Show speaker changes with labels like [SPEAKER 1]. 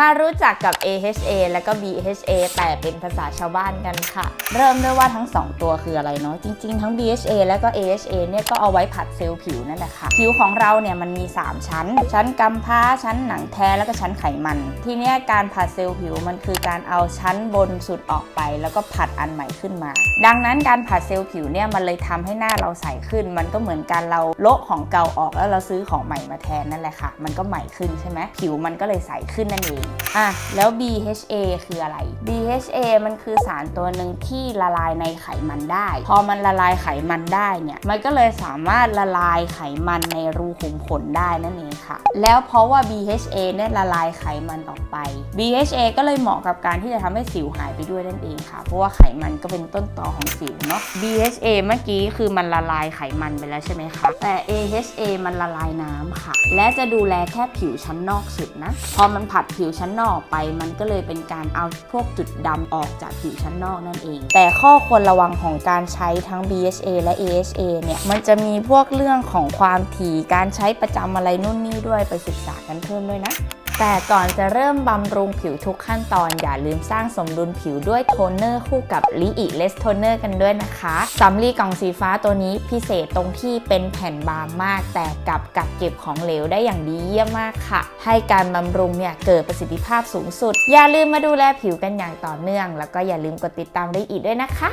[SPEAKER 1] มารู้จักกับ AHA และก็ BHA แต่เป็นภาษาชาวบ้านกันค่ะ เริ่มด้วยว่าทั้ง 2 ตัวคืออะไรเนาะจริง ๆ ทั้ง BHA และก็ AHA เนี่ยก็เอาไว้ผัดเซลล์ผิวนั่นแหละค่ะ ผิวของเราเนี่ยมันมี 3 ชั้น ชั้นกำพร้าชั้นหนังแท้แล้วก็ชั้นไขมัน ทีเนี้ยการผัดเซลล์ผิวมันคือการเอาชั้นบนสุดออกไป แล้วก็ผัดอันใหม่ขึ้นมา ดังนั้นการผัดเซลล์ผิวเนี่ยมันเลยทำให้หน้าเราใสขึ้น มันก็เหมือนการเราโละของเก่าออกแล้วเราซื้อของใหม่มาแทนนั่นแหละค่ะ มันก็ใหม่ขึ้นใช่ไหมผิวมันก็เลยใสขึ้นนั่นเองอะแล้ว BHA คืออะไร BHA มันคือสารตัวหนึ่งที่ละลายในไขมันได้ พอมันละลายไขมันได้เนี่ย มันก็เลยสามารถละลายไขมันในรูขุมขนได้นั่นเองค่ะ แล้วเพราะว่า BHA เนี่ยละลายไขมันออกไป BHA ก็เลยเหมาะกับการที่จะทำให้สิวหายไปด้วยนั่นเองค่ะ เพราะว่าไขมันก็เป็นต้นตอของสิวเนาะ BHA เมื่อกี้คือมันละลายไขมันไปแล้วใช่ไหมคะ แต่ AHA มันละลายน้ำค่ะ และจะดูแลแค่ผิวชั้นนอกสุดนะ พอมันผัดผิวชั้นนอกไป มันก็เลยเป็นการเอาพวกจุดดำออกจากผิวชั้นนอกนั่นเอง แต่ข้อควรระวังของการใช้ทั้ง BHA และ AHA เนี่ย มันจะมีพวกเรื่องของความถี่ การใช้ประจำอะไรนู่นนี่ด้วยไปศึกษากันเพิ่มด้วยนะ แต่ก่อนจะเริ่มบำรุงผิวทุกขั้นตอนอย่าลืมสร้างสมดุลผิวด้วยโทนเนอร์คู่กับลีอีเลสโทนเนอร์กันด้วยนะคะสำลีกล่องสีฟ้าตัวนี้พิเศษตรงที่เป็นแผ่นบางมาก แต่กับกักเก็บของเหลวได้อย่างดีเยี่ยมมากค่ะ ให้การบำรุงเนี่ยเกิดประสิทธิภาพสูงสุด อย่าลืมมาดูแลผิวกันอย่างต่อเนื่อง แล้วก็อย่าลืมกดติดตามลีอีด้วยนะคะ